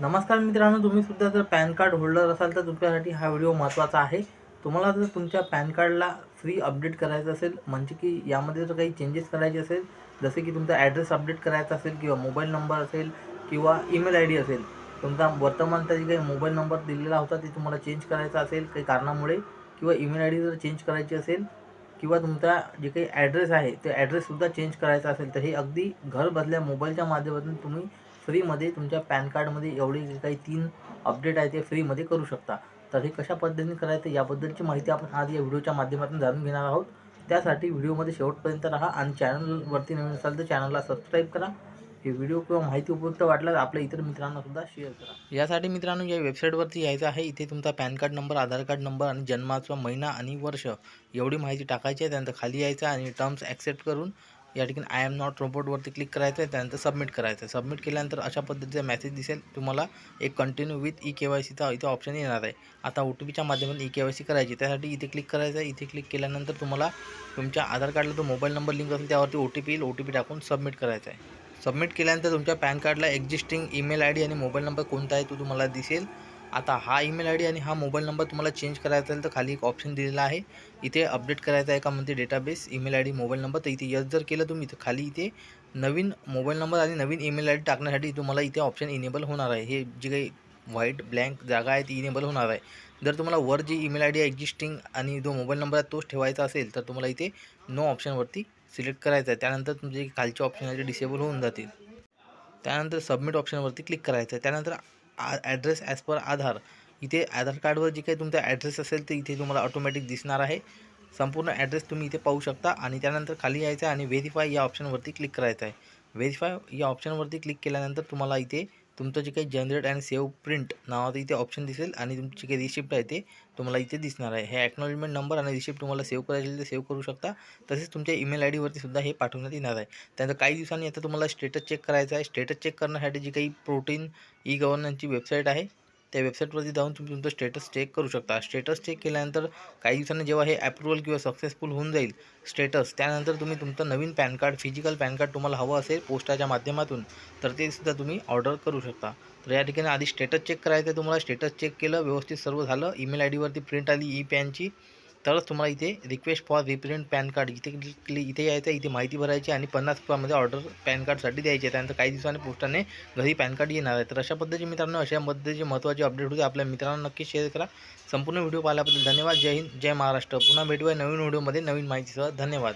नमस्कार मित्रांनो तुम्ही सुद्धा जर पॅन कार्ड होल्डर असाल तर तुमच्यासाठी हा व्हिडिओ महत्त्वाचा आहे. तुम्हाला जर तुमच्या पॅन कार्डला फ्री अपडेट करायचं असेल म्हणजे की यामध्ये जर काही चेंजेस करायचे असेल जसे की तुमचा ॲड्रेस अपडेट करायचा असेल किंवा मोबाईल नंबर असेल किंवा ईमेल आय डी असेल तुमचा वर्तमानचा जे काही मोबाईल नंबर दिलेला होता ते तुम्हाला चेंज करायचा असेल काही कारणामुळे किंवा ईमेल आय डी जर चेंज करायची असेल किंवा तुमचा जे काही ॲड्रेस आहे ते ॲड्रेससुद्धा चेंज करायचा असेल तर हे अगदी घर बसल्या मोबाईलच्या माध्यमातून तुम्ही फ्रीमध्ये तुमच्या पॅन कार्डमध्ये एवढे जे काही तीन अपडेट आहे ते फ्रीमध्ये करू शकता. तर हे कशा पद्धतीने करायचं याबद्दलची माहिती आपण आज या व्हिडिओच्या माध्यमातून जाणून घेणार आहोत. त्यासाठी व्हिडिओमध्ये शेवटपर्यंत राहा आणि चॅनलवरती नवीन असाल तर चॅनलला सबस्क्राईब करा. हे व्हिडिओ किंवा माहिती उपयुक्त वाटल्यास आपल्या इतर मित्रांना सुद्धा शेअर करा. यासाठी मित्रांनो या वेबसाईटवरती यायचं आहे. इथे तुमचा PAN card number Aadhaar card number आणि जन्माचा महिना आणि वर्ष एवढी माहिती टाकायची आहे. त्यानंतर खाली यायचं आणि टर्म्स ॲक्सेप्ट करून या ठिकाणी आय एम नॉट रोबोटवरती क्लिक करायचं आहे त्यानंतर सबमिट करायचं आहे सबमिट केल्यानंतर अशा पद्धतीचा मेसेज दिसेल. तुम्हाला एक continue with E K Y सीचा इथे ऑप्शन येणार आहे. आता ओ टी पीच्या माध्यमातून ई के वाय सी करायची. त्यासाठी इथे क्लिक करायचं आहे इथे क्लिक केल्यानंतर तुम्हाला तुमच्या आधार कार्डला जो मोबाईल नंबर लिंक असेल त्यावरती ओ टी पी येईल. ओ टी पी टाकून सबमिट करायचं आहे सबमिट केल्यानंतर तुमच्या पॅन कार्डला एक्झिस्टिंग ईमेल आय डी आणि मोबाईल नंबर कोणता आहे तो तुम्हाला दिसेल. आता हा ईमेल आय डी आणि हा मोबाईल नंबर तुम्हाला चेंज करायचा असेल तर खाली एक ऑप्शन दिलेला आहे. इथे अपडेट करायचा आहे का म्हणते database email I D mobile number तर इथे यस जर केलं तुम्ही तर खाली इथे नवीन मोबाईल नंबर आणि नवीन ईमेल आय डी टाकण्यासाठी तुम्हाला इथे ऑप्शन इनेबल होणार आहे. हे जी काही व्हाईट ब्लँक जागा आहे ती इनेबल होणार आहे. जर तुम्हाला वर जी ईमेल आय डी एक्झिस्टिंग आणि जो मोबाईल नंबर आहे तोच ठेवायचा असेल तर तुम्हाला इथे नो ऑप्शनवरती सिलेक्ट करायचं आहे. त्यानंतर तुमचे खालचे ऑप्शन आहे ते डिसेबल होऊन जातील. त्यानंतर सबमिट ऑप्शनवरती क्लिक करायचं आहे. त्यानंतर आ ॲड्रेस ॲज पर आधार. इथे आधार कार्डवर जे काही तुमचा ॲड्रेस असेल ते इथे तुम्हाला ऑटोमॅटिक दिसणार आहे. संपूर्ण ॲड्रेस तुम्ही इथे पाहू शकता आणि त्यानंतर खाली यायचं आहे आणि व्हेरीफाय या ऑप्शनवरती क्लिक करायचं आहे. व्हेरीफाय या ऑप्शनवरती क्लिक केल्यानंतर तुम्हाला इथे तुमचं जे काही जनरेट अँड सेव्ह प्रिंट नावाचं इथे ऑप्शन दिसेल आणि तुमची काही रिसिप्ट आहे ते तुम्हाला इथे दिसणार आहे. हे ॲक्नॉलेजमेंट नंबर आणि रिसिप्ट तुम्हाला सेव्ह करायची असेल तर सेव्ह करू शकता. तसेच तुमच्या ईमेल आय डीवरती सुद्धा हे पाठवण्यात येणार आहे. त्यानंतर काही दिवसांनी आता तुम्हाला स्टेटस चेक करायचं आहे. स्टेटस चेक करण्यासाठी जी काही प्रोटीन ई गव्हर्नन्सची वेबसाईट आहे त्या वेबसाईटवरती जाऊन तुम्ही तुमचं स्टेटस चेक करू शकता. स्टेटस चेक केल्यानंतर काही दिवसांनी जेव्हा हे अप्रुव्हल किंवा सक्सेसफुल होऊन जाईल स्टेटस त्यानंतर तुम्ही तुमचं नवीन PAN card physical PAN card तुम्हाला हवं असेल पोस्टाच्या माध्यमातून तर ते सुद्धा तुम्ही ऑर्डर करू शकता. तर या ठिकाणी आधी स्टेटस चेक करायचं तुम्हाला. स्टेटस चेक केलं व्यवस्थित सर्व झालं. ईमेल आय डीवरती प्रिंट आली ई पॅनची तरच तुम्हाला इथे request for reprint PAN card इथे क्लिक इथे यायचं इथे माहिती भरायची आणि पन्नास रुपयामध्ये ऑर्डर पॅन कार्डसाठी द्यायची. आहे त्यानंतर काही दिवसांनी पोस्टाने घरी पॅन कार्ड येणार आहे. तर अशा पद्धतीचे मित्रांनो अशा पद्धतीचे महत्त्वाचे अपडेट होते. आपल्या मित्रांना नक्की शेअर करा. संपूर्ण व्हिडिओ पाहिल्याबद्दल धन्यवाद. जय हिंद जय महाराष्ट्र. पुन्हा भेटूया नवीन व्हिडिओमध्ये नवीन माहितीसह. धन्यवाद.